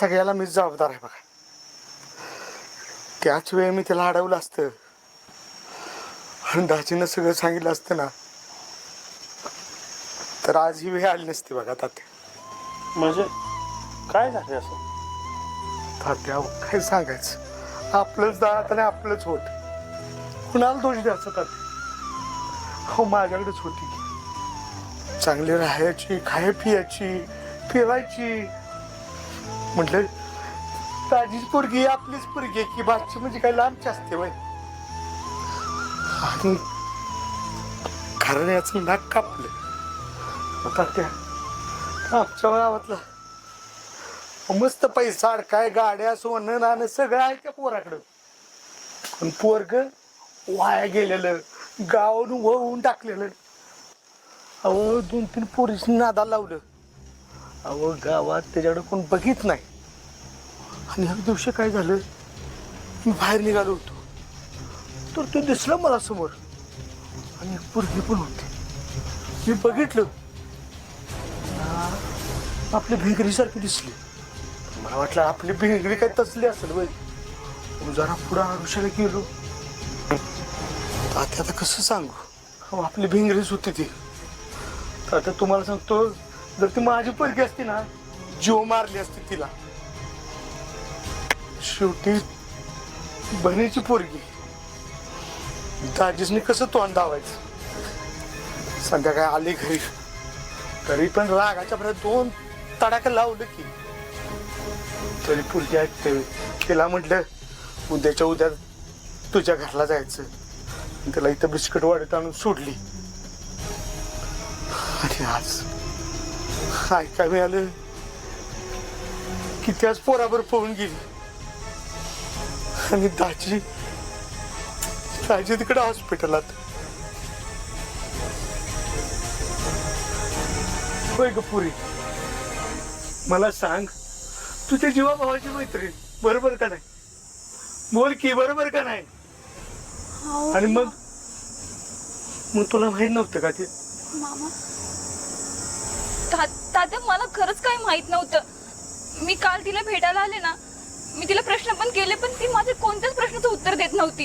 सगळ्याला मी जबाबदार आहे बघा. त्याच वेळी मी त्याला अडवलं असतं. आणि दाजीनं सगळं सांगितलं असतं ना. तर आज ही वेळ आली नसती बघा तात्या. म्हणजे काय झालं असं? तात्या काय सांगायचं? आपलंच दात आणि आपलंच होत. कुणाला दोष द्यायचा तात्या? हो माझ्याकडेच होती. चांगली राहायची खाय पियाची फिरायची म्हटलं ताजीच पोरगी आपलीच पोरगी आहे की बाजची म्हणजे काय लांबची असते बाय आणि कारण याचं नाक कापलं. तात्या आमच्या गावातला मस्त पैसा अडकाय गाड्या सोनं नाणं सगळं आहे त्या पोराकडं. पण पोरग वाया गेलेलं गावून वळवून टाकलेलं. अहो दोन तीन पोरीस नादा लावलं. अहो गावात त्याच्याकडे कोण बघित नाही. आणि ह्या दिवशी काय झालं? मी बाहेर निघालो होतो. तर ते दिसलं मला समोर. आणि एक पोरगी पण होती. मी बघितलं. आ, आपली भिंगरीसारखी दिसली. मला वाटलं आपली भिंगरी काय तसली असेल बाई जरा पुढं आरुष्याला गेलो. आता आता कसं सांगू? आपली भिंगरीच होती ती. तर आता तुम्हाला सांगतो जर ती माझी पोरगी असती ना जीव मारली असती तिला. शेवटी बहिणीची पोरगी. दाजीसनी कसं तोंड दावायचं? संध्याकाळी आली घरी. तरी पण रागाच्या भरात दोन तडाखे लावलं की. तरी पोरगी ऐकते तिला म्हटलं उद्याच्या उद्या तुझ्या घरला जायचं. त्याला इथं बिस्किट वाढत आणून सोडली. आणि आज ऐका मिळालं? की त्याच पोराबर पळून गेली. आणि दाजी दाजी तिकडे हॉस्पिटलात होय ग पुरी. मला सांग तुझ्या जीवा भावाची मैत्रीण बरोबर का नाही? बोल की बरोबर का नाही? आणि मग? मग तुला माहीत नव्हतं का ते? मामा? तात्या मला खरंच काही माहीत नव्हतं. मी काल तिला भेटायला आले ना मी तिला प्रश्न पण केले पण ती माझ्या कोणत्याच प्रश्नाचं उत्तर देत नव्हती.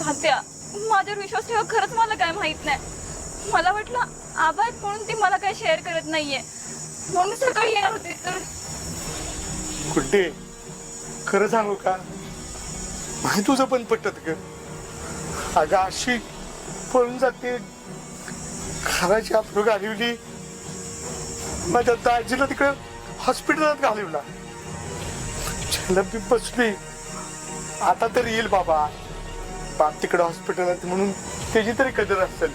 तात्या माझ्यावर विश्वास ठेवा खरंच मला काय माहीत नाही. मला वाटलं आबा आहेत म्हणून ती मला काय शेअर करत नाहीये. म्हणून सकाळी येणार होते तर कुठे खरं सांगू का? माहीत तुझं पण पटत ग. अगं अशी पळून जाते. घराची आपलं घालवली माझ्या दाजीला तिकडे हॉस्पिटलात घालवला मी बसली. आता तर येईल बाबा. बाप तिकडे हॉस्पिटलात म्हणून त्याची तरी कदर असेल.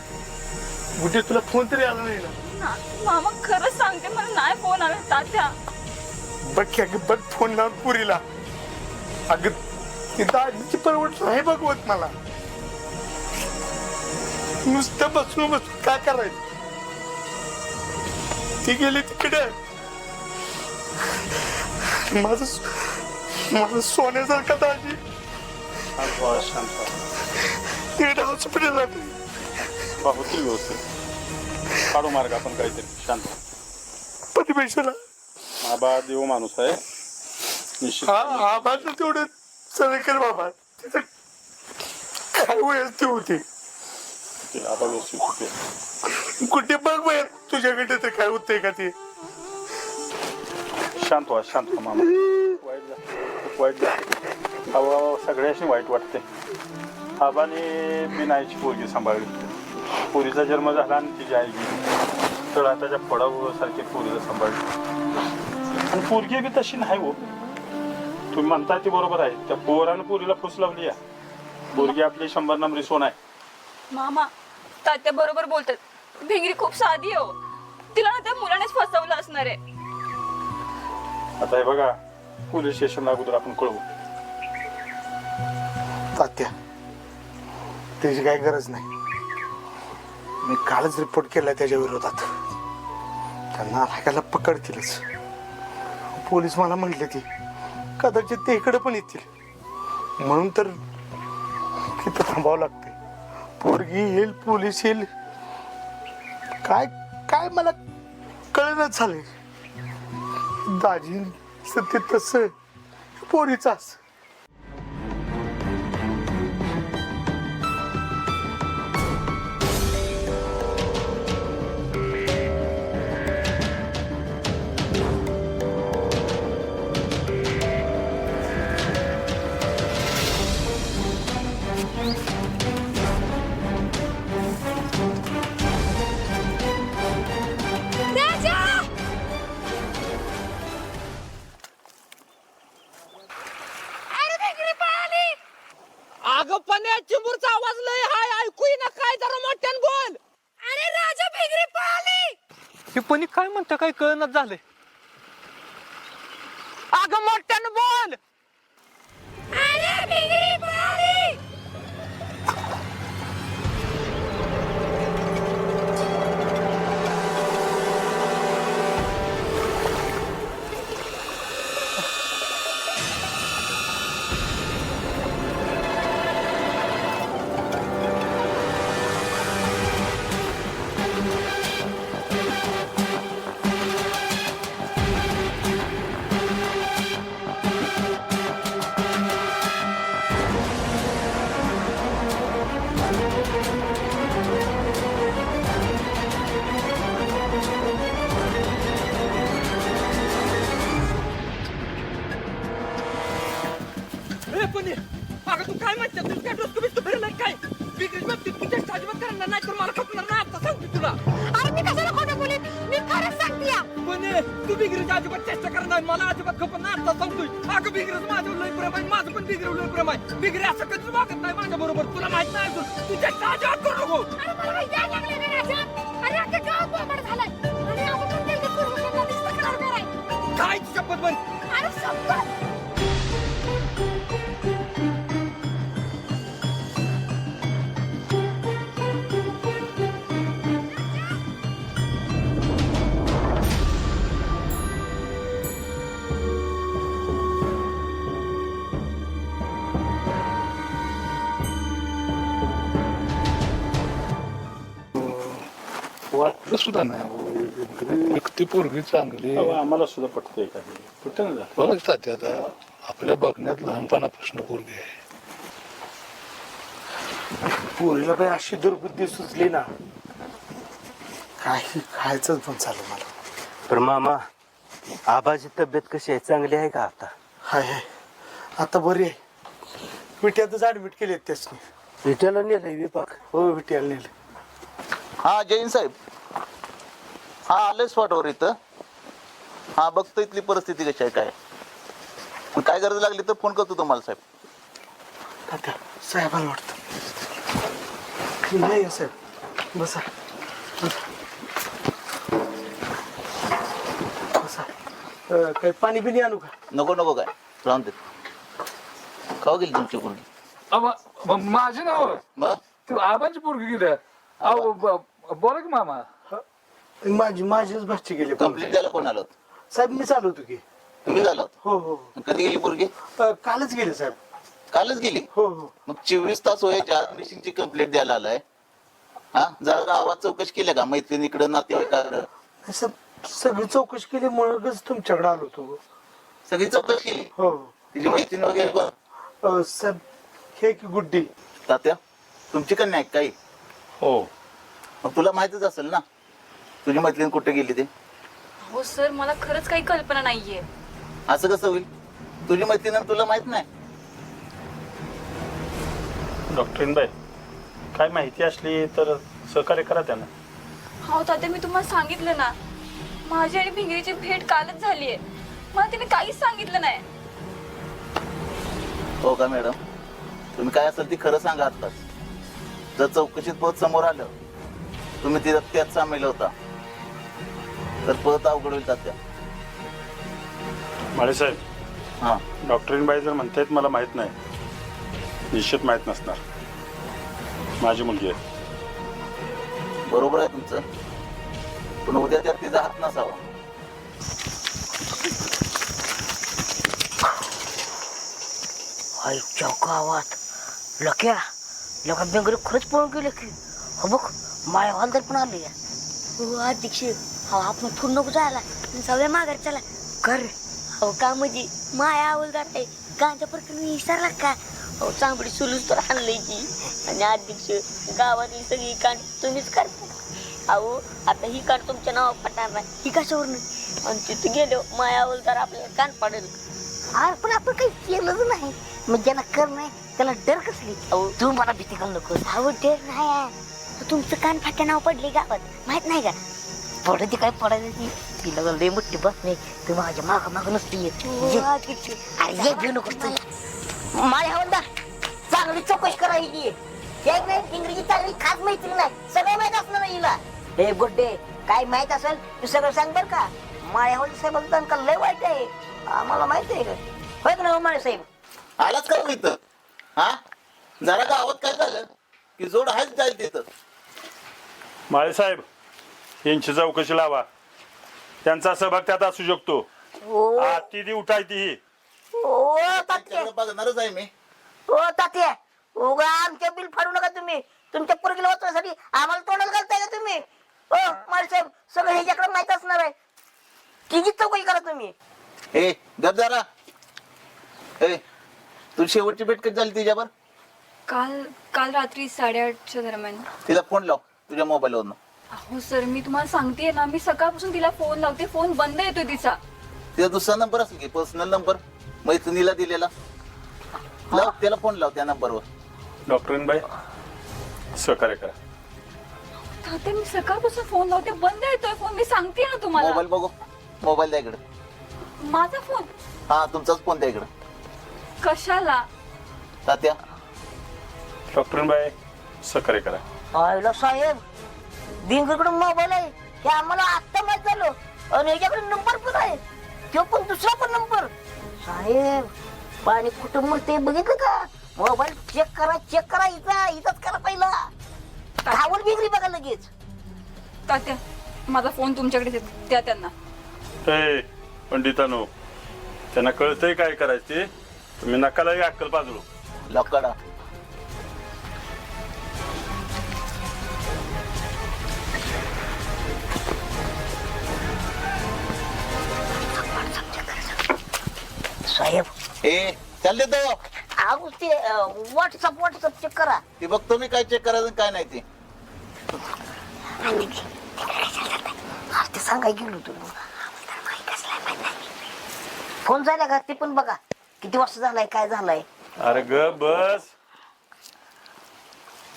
कुठे तुला फोन तरी आला नाही ना. ना- मामा खरंच सांगते मला नाही फोन आला तात्या. बघ की अगं बघ फोन लावून पुरीला. अगं ती दाजीची परवड नाही बघवत मला. नुसतं बसून बसून काय करायचं? ती गेली तिकडे. माझं माझं सोन्यासारखं दाजी. व्हा तिकडे व्यवस्थित. काढू मार्ग आपण काहीतरी. शांत. पतिपेशाला आबा देव माणूस आहे. निश्चित. माझं तेवढं सगळं कर बाबा. तिचं काय वयच ती होती? ते आबा व्यवस्थित होते कुठे? बघ बाहेर तुझ्याकडे तर काय होतंय का ते? शांत व्हा शांत व्हा मामा. वाईट झालं खूप वाईट झालं अहो सगळ्याशी वाईट वाटते आबाने मी नाहीची पोरगी सांभाळली. पोरीचा जन्म झाला आणि तिची आई गेली. तर आताच्या फळासारखी पोरीला सांभाळली. आणि पोरगी बी तशी नाही हो. तुम्ही म्हणता ती बरोबर आहे. त्या पोरानं पोरीला फुस लावली आहे. पोरगी आपली शंभर नंबरी सोन आहे. मामा तात्या बरोबर बोलतात. भिंगरी खूप साधी हो. तिला ना त्या मुलानेच फसवलं असणार आहे. आता हे बघा पोलीस स्टेशनला अगोदर आपण कळवू. तात्या त्याची काही गरज नाही. मी कालच रिपोर्ट केलाय त्याच्या विरोधात. त्यांना नालायकाला पकडतीलच पोलीस मला म्हटले ती कदाचित ते इकडे पण येतील. म्हणून तर तिथं थांबावं लागते पोरगी येईल पोलीस येईल. काय काय मला कळेनच झाले दाजी सत्य तस असं. अगं पण्या चिंबूरचा आवाज लय हाय ऐकू ना काय जरा मोठ्यान बोल. अरे राजा भिगरी पळाली हे पणी काय म्हणतं काय कळणच झालंय. अगं मोठ्यान करू नको अरे सुद्धा नाही पोरगी चांगली अहो, आम्हाला सुद्धा पटतंय काही कुठं ना आता आपल्या बघण्यात लहानपणापासून पोरगी आहे पोरीला बाई अशी दुर्बुद्धी सुचली ना काही खायचंच पण चालू मला तर मामा आबाची तब्येत कशी आहे चांगली आहे का आता हाय हाय आता बरी आहे विट्यातच ऍडमिट केले त्यासनी विट्याला नेलंय विपाक हो विट्याला नेलं हा जैन साहेब हा आले स्पॉटवर इथं. हा बघतो इथली परिस्थिती कशी आहे काय मग काय गरज लागली तर फोन करतो तुम्हाला साहेब. तात्या साहेबाला वाटतं. नाही साहेब. बसा. बसा. अं, काही पाणी बिणी आणू का? नको नको काय. राहून दे. खाऊ गेली तुमची म- माझी नाव? मग तू आबाची पोरगी गेली अहो ब- बोला की मामा. माझी माझीच भाची गेली कंप्लीट द्यायला कोण आलं होतं? साहेब मी चालू होतो की. तुम्ही झाला होता हो हो. कधी गेली पोरगी? अं, कालच गेले साहेब. कालच गेली? हो हो. मग चोवीस तास व्हायच्या आत मिशिंगची कंप्लेंट द्यायला आलाय. हा? जरा गावात चौकशी केल्या का? मैत्रिणीकडं नातेवाईकाकडं? असं सगळी चौकशी केली म्हणूनच तुमच्याकडे आलो होतो. सगळी चौकशी केली? हो. हो तिची मैत्रीण वगैरे कोण? अं, साहेब हे की गुड्डी. तात्या तुमची कन्या आहे काही? हो. मग तुला माहितच असेल ना? तुझी मैत्रीण कुठे गेली ते? हो सर मला खरंच काही कल्पना नाहीये. असं कसं होईल? तुझी मैत्रीण तुला माहीत नाही? डॉक्टरीनबाई काय माहिती असली तर सहकार्य करा त्यांना. हो तात्या मी तुम्हाला सांगितलं ना माझी आणि भिंगरीची भेट कालच झालीये मला तिने काहीच सांगितलं नाही. हो का मॅडम? तुम्ही काय असेल ती खरं सांगा आत्ताच. जर चौकशीत पद समोर आलं तुम्ही तिथं त्यात सामील होता. तर पद अवघड होईल तात्या. माळेसाहेब हा. डॉक्टरीनबाई जर म्हणतायत मला माहीत नाही. निश्चित माहीत नसणार. माझी मुलगी आहे. बरोबर आहे तुमचं. पण उद्या त्यात तिचा हात नसावा. आईच्या गावात लक्या लका बेंगरी खरंच पळून गेले की. हो बघ माय हलदर पण आली हो अध्यक्ष. हो आपण पूर्ण नको जायला जाऊया माघार चला. कर. हो का म्हणजे माया आवलदार आहे गांजा प्रकरण विसरला का? हो चांबडी सुलूस तर आणलंय की. आणि अध्यक्ष गावातली सगळी कान तुम्हीच करता. अहो आता ही कान तुमच्या नावा पटणार नाही. ही कशावरून? आणि तिथे गेलो माया आवलदार आपल्याला कान पाडेल. अरे पण आपण काही केलंच नाही. मग ज्याला कर नाही त्याला डर कसली? अहो. तू मला भीती घालू नको अहो डर नाही. तुमचं कान फाट्या नाव पडले गावात. माहीत नाही का? पडत काय पडायचं ती? तिला लय मोठी बस नाही तू माझ्या माग माग नसते येत ये. अरे ये घेऊ नको तू? माझ्या हवलदार चांगली चौकशी करायची एक नाही इंग्रजी चांगली खास माहिती नाही सगळं माहीत असणार नाही हिला. हे गुड्डे काय माहीत असेल तू सगळं सांग बर का. माळ्या हवलदार साहेब का लय वाईट आहे. आम्हाला माहीत आहे का होय का नाही माळे साहेब? आलाच का इथं? हा? जरा गावात काय झालं? की जोड हाच जाईल तिथं. माळेसाहेब यांची चौकशी लावा. त्यांचा सहभाग त्यात असू शकतो. ओ. ती ती उठायती ही ओ तात्या. त्यांच्याकडे बघणारच आहे मी. ओ तात्या. उगा आमच्या बिल फाडू नका तुम्ही. तुमच्या पोरगीला वाचण्यासाठी आम्हाला तोंडाला घालताय का तुम्ही? ओ माळ साहेब सगळं ह्याच्याकडे माहीत असणार आहे. तिची चौकशी करा तुम्ही. ए गप जरा. ए तू शेवटची भेट कधी झाली तिच्यावर? काल काल रात्री साडेआठच्या दरम्यान. तिला फोन लाव तुझ्या मोबाईलवरनं. हो सर मी तुम्हाला सांगतेय ना मी सकाळपासून तिला फोन लावते फोन बंद येतोय तिचा. तिचा दुसरा नंबर असेल की पर्सनल नंबर मैत्रिणीला दिलेला. लाव त्याला फोन लाव त्या नंबरवर डॉक्टरीनबाई सहकार्य करा. तात्या मी सकाळपासून फोन लावते बंद येतोय फोन मी सांगते ना तुम्हाला. मोबाईल बघू मोबाईल द्या इकडे. माझा फोन हा तुमचाच फोन द्या इकडे. कशाला? तात्या. डॉक्टरीनबाई सहकार्य करा. आयला साहेब बिंगकडे मोबाईल आहे. हे आम्हाला आत्ता माहीत झालं. आणि ह्याच्याकडे नंबर पण आहे. तो पण दुसरा पण नंबर. साहेब पाणी कुठं मरते बघितलं का? मोबाईल चेक करा चेक करा इथं इथंच करा पहिला. खावड बिंगरी बघा लगेच. तात्या माझा फोन तुमच्याकडे दे- द्या त्यांना. ए पंडितानो त्यांना कळतंय काय करायचं ते तुम्ही नकालाही अक्कल बाजू लकडा साहेब. ए चाल देतो अहो ते व्हॉट्सअप व्हॉट्सअप चेक करा. ती बघतो मी काय चेक करायचं आणि काय नाही ते. हा, ते सांगाय गेलो तू फोन झाला का? ते पण बघा. किती वर्ष झालाय काय झालंय? अरे ग बस.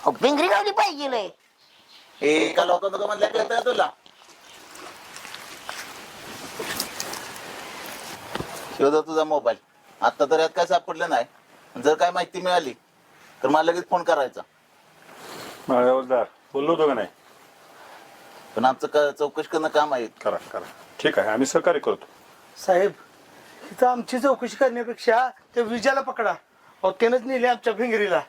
अहो, पिंगरी गावली पाहिजे ए का लोकांना का म्हणल्या कळतंय तुला. शोधा तुझा मोबाईल. आता तर यात काय सापडलं नाही. जर काय माहिती मिळाली तर मला लगेच फोन करायचा. माळ्यावरदार बोललो होतो का नाही? पण आमचं का चौकशी करणं काम आहे. करा करा. ठीक आहे आम्ही सहकार्य करतो. साहेब इथं आमची चौकशी करण्यापेक्षा त्या विजाला पकडा. अहो त्यानंच नेले आमच्या भिंगरीला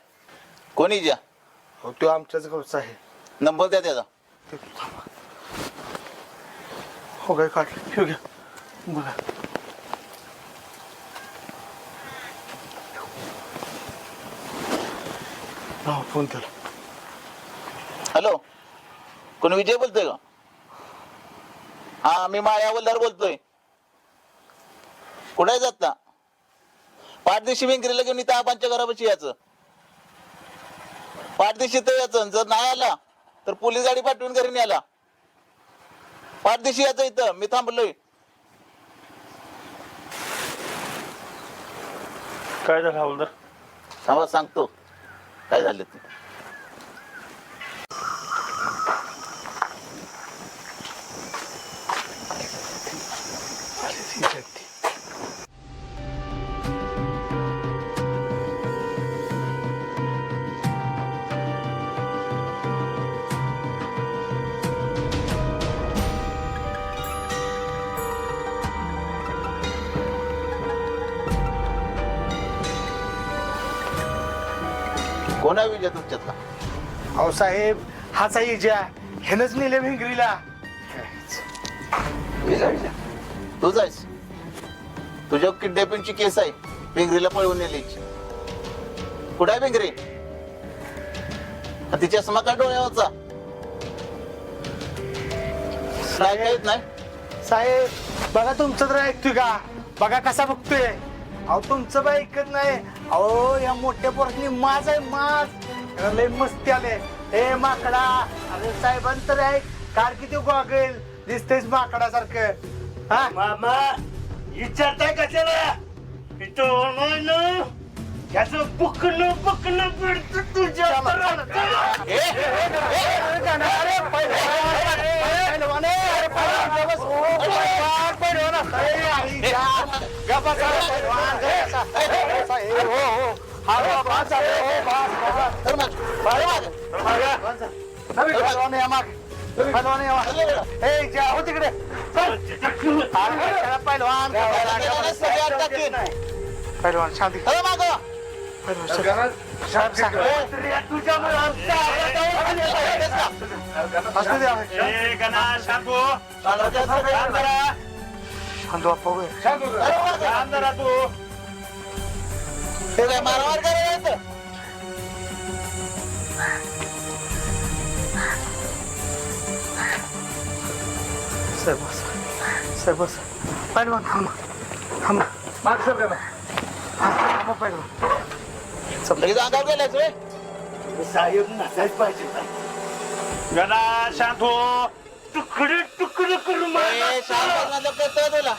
कोणी ज्या अहो तो आमच्याच गावचा आहे. नंबर द्या त्याचा. हो काय ठेव घ्या. बघा. लावा फोन त्याला हॅलो कोणी विजय बोलतोय का? हा मी माया वल्लार बोलतोय. कुठे जात? ना पाठदिशी वेंकरीला घेऊन इथं आबांच्या घरापाशी यायचं. पाठदिशी तर यायचं जर नाही आला तर पोलीस गाडी पाठवून घरी न्यायला. पाठदिशी यायचं इथं मी थांबलोय. काय झालं हवलदार थांबा सांगतो. काय झालं ते कोणा विजय तुमच्यातला. अहो साहेब हाच आहे इजा ह्यानंच नेले भिंगरीला. तू जायस तुझ्या किडनॅपिंगची केस आहे. पिंगरीला पळवून नेल्याची कुठे आहे आणि तिच्या चष्मा का डोळ्यावरचा नाही? साहेब बघा तुमचं तर ऐकतोय का? बघा कसा बघतोय. अहो तुमचं बाई ऐकत नाही अहो या मोठ्या पोरांनी माज आहे माज लय मस्ती आले ए माकडा अरे साहेबांचं तर ऐक कार किती गॉगल दिसतेस माकडा सारखं हा मामा विचारताय कशाला इथं याचं बुकणं बुकणं पिडत तुझ्या अरे गाणं, अरे पहिलवान, अरे हो, तिकडे. चल. पहिलवान, पहिलवान शांती चला मागं. पहिलवान शांत शांत बाप्पा. ते करायला येतं? सर बस सर बस पहिलवान थांबा थांबा माग सर का पहिलवान लगेच अंगावर गेलायच रे. साहेब नसायच पाहिजे गणा शांत हो. तुकडे तुकडे करून ए, शांत तुला.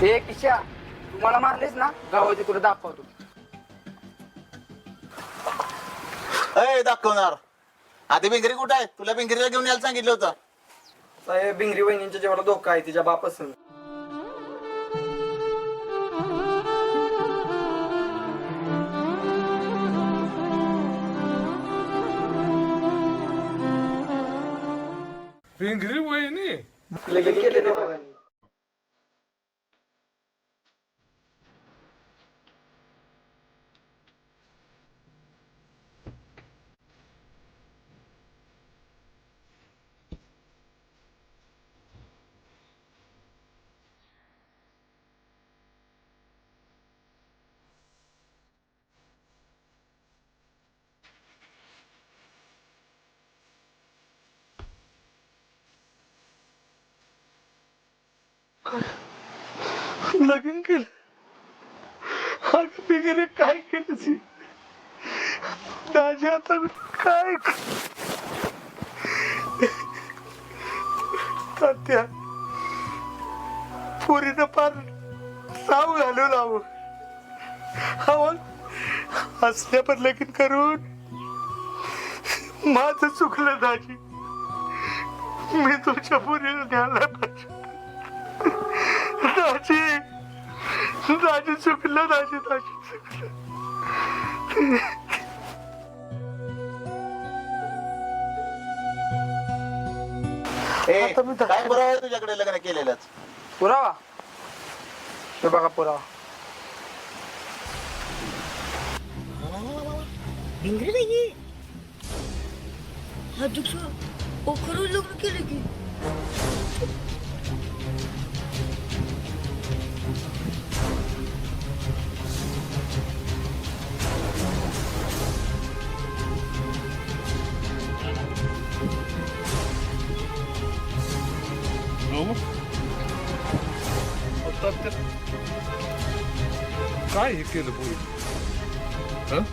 हे किशा तुम्हाला मारलेस ना? गावाची तुला दाखवतो. अय दाखवणार. आधी भिंगरी कुठं आहे? तुला भिंगरीला घेऊन यायला सांगितलं होतं. साहेब बिंगरी वहिनींच्या जेवढा धोका आहे तिच्या बापासून. पिंगरी वहिनी? लगेच केले लगीन केलं. अग बिगेरे काय केलं ती? दाजी आता काय तात्या पुरीनं पार नाव घालून लाव हवा असल्या पण लगीन करून माझं चुकलं दाजी. मी तुमच्या पुरीला न्यायला दाजी चुकलं दाजी दाजी चुकलं ए, आता मी दाखव- काय बरं आहे तुझ्याकडे लग्न केलेलंच पुरावा हे बघा पुरावा भिंगरी नाही हा दुख ओ खरं लग्न केलं की काय हे केलं पोरी हं?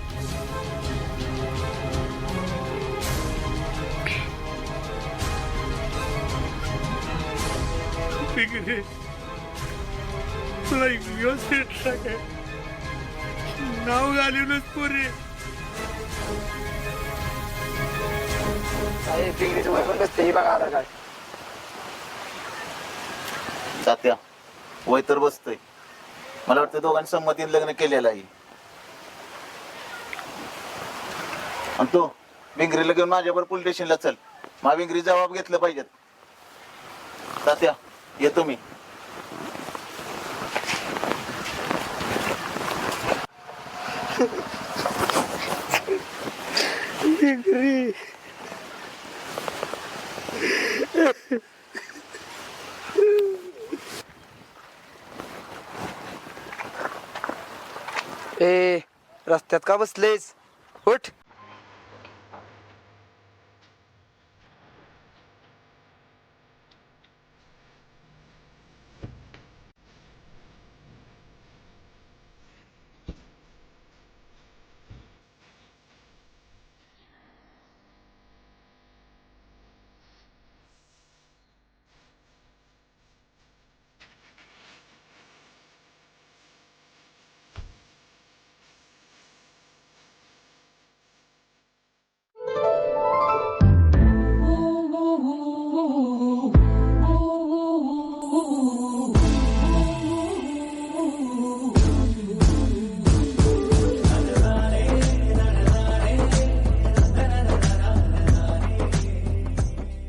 बिगडे तुला व्यवस्थित सांगाय नाव घालूनच पुरे साहेब बिंगरीचं वय पण नसते हे बघा आधार कार्ड तात्या वय तर बसतय. मला वाटतं दोघांनी संमतीने लग्न केलेलं आहे. आणि तो विंगरीला घेऊन माझ्यावर पोलीस स्टेशनला चल. मा विंगरी जबाब घेतलं पाहिजेत. तात्या येतो मी. विंगरी. ए रस्त्यात का बसलेस? उठ.